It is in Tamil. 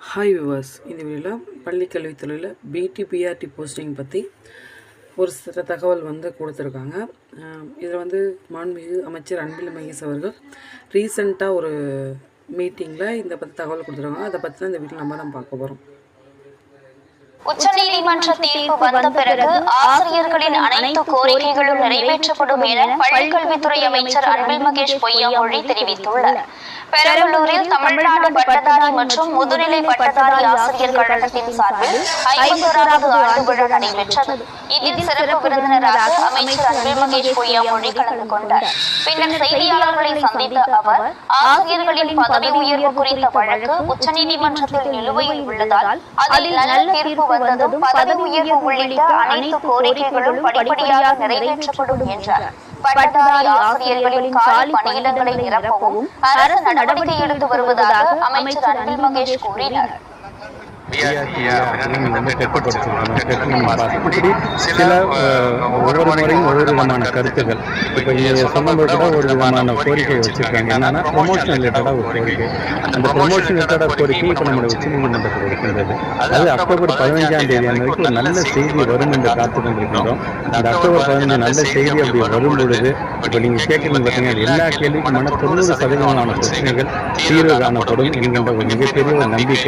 ஹாய் விவாஸ் இந்த வீடியோவில் பள்ளிக்கல்வித்துறையில் பிடி பிஆர்டி போஸ்டிங் பற்றி ஒரு சில தகவல் வந்து கொடுத்துருக்காங்க. இதில் வந்து மாண்புமிகு அமைச்சர் அன்பில் மகேஷ் அவர்கள் ரீசண்டாக ஒரு மீட்டிங்கில் இந்த பற்றி தகவல் கொடுத்துருக்காங்க. அதை பற்றி தான் இந்த வீட்டில் நம்ம தான் பார்க்க போகிறோம் உச்சநீதிமன்ற தீர்ப்பு வந்த பிறகு ஆசிரியர்களின் அனைத்து கோரிக்கைகளும் நிறைவேற்றப்படும் என பள்ளிக்கல்வித்துறை அமைச்சர் அன்பில் மகேஷ் பொய்யாமொழி தெரிவித்துள்ளார். பெரம்பலூரில் தமிழ்நாடு பட்டதாரி மற்றும் முதுநிலை பட்டதாரி ஆசிரியர் கழகத்தின் சார்பில் ஐம்பத்தோராவது ஆண்டு விழா நடைபெற்றது. இதில் சிறப்பு விருந்தினராக அமைச்சர் அன்பில் மகேஷ் பொய்யாமொழி கலந்து கொண்டார். பின்னர் செய்தியாளர்களை சந்தித்த அவர் ஆசிரியர்களின் பதவி உயர்வு குறித்த வழக்கு உச்சநீதிமன்றத்தில் நிலுவையில் உள்ளதால் அதில் நல்ல தீர்ப்பு வந்ததும் பதவி உயர்வு உள்ளிட்ட அனைத்து கோரிக்கைகளும் படிப்படியாக நிறைவேற்றப்படும் என்றார். பட்டதாரி ஆசிரியர்களின் காலி பணியிடங்களை நிரப்பவும் அரசு நடவடிக்கை எடுத்து வருவதாக அமைச்சர் அன்பில் மகேஷ் கூறினார். நம்ம வந்து இப்படி சில ஒவ்வொரு முறையும் ஒவ்வொரு விதமான கருத்துக்கள். இப்போ சொன்னபோது கூட ஒரு விதமான கோரிக்கை வச்சிருக்காங்க. என்னன்னா ப்ரொமோஷன் ரிலேட்டடாக ஒரு கோரிக்கை. அந்த ப்ரொமோஷன் ரிலேட்டடாக கோரிக்கை இப்போ நம்முடைய உச்சநீதிமன்றத்தில் இருக்கின்றது அது அக்டோபர் பதினஞ்சாம் தேதி அன்றைக்கு ஒரு நல்ல செய்தி வரும். என்று காத்து கொண்டிருக்கின்றோம் அந்த அக்டோபர் பதினஞ்சு நல்ல செய்தி அப்படி வரும் பொழுது இப்போ நீங்கள் கேட்குறது பார்த்தீங்கன்னா எல்லா கேள்விக்குமான தொண்ணூறு சதவீதமான பிரச்சனைகள் தீர்வு காணப்படும் என்கின்ற ஒரு மிகப்பெரிய ஒரு நம்பிக்கை